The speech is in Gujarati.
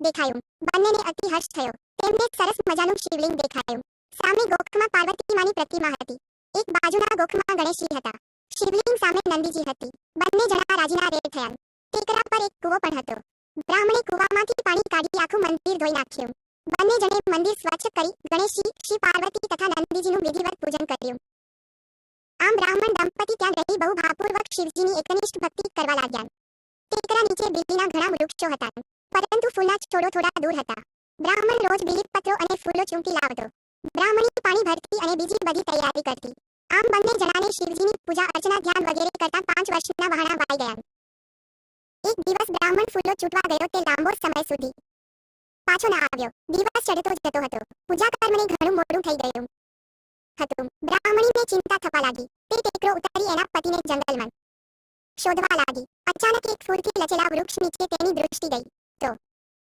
દેખાયું. બંનેને અતિ હર્ષ થયો. તેમને એક સરસ મજાનું શિવલિંગ દેખાયું. સામે ગોખમાં પાર્વતી માની પ્રતિમા હતી. એક બાજુના ગોખમાં ગણેશજી હતા. શિવલિંગ સામે નંદીજી હતી. બંને જણા રાજીના રેડ થયા. ટેકરા પર એક કૂવો પણ હતો. બ્રાહ્મણે કૂવામાંથી પાણી કાઢી આખું મંદિર ધોઈ નાખ્યું. બંને જણે મંદિર સ્વચ્છ કરી ગણેશજી, શ્રી પાર્વતી તથા નંદીજીનું વિધિવત પૂજન કર્યું. આમ બ્રાહ્મણ દંપતી ત્યાં રહી બહુ ભાવપૂર્વક શિવજીની એકનિષ્ઠ ભક્તિ કરવા લાગ્યા. ટેકરા નીચે બીલીના ઘણા વૃક્ષો હતા. પરંતુ ફૂલના છોડો થોડા દૂર હતા. બ્રાહ્મણ રોજ બીલીપત્રો અને ફૂલો ચૂંટી લાવતો. બ્રાહ્મણી પાણી ભરતી અને બીજી બધી તૈયારી કરતી. આમ બંને જણાને શિવજીની પૂજા અર્ચના ધ્યાન વગેરે કરતા પાંચ વર્ષના વહાણા વાઈ ગયા. એક દિવસ બ્રાહ્મણ ફૂલો ચૂંટવા ગયો તે લાંબો સમય સુધી. પાછો ના આવ્યો. દિવસ ચડતો જતો હતો. પૂજા કર્મને ઘણું મોડું થઈ ગયું. હતું. બ્રાહ્મણીને ચિંતા થવા લાગી. તે ટેકરો ઉતારી એના પતિને જંગલમાં શોધવા લાગી. અચાનક એક ફૂરથી લચેલા વૃક્ષ નીચે તેની દૃષ્ટિ ગઈ.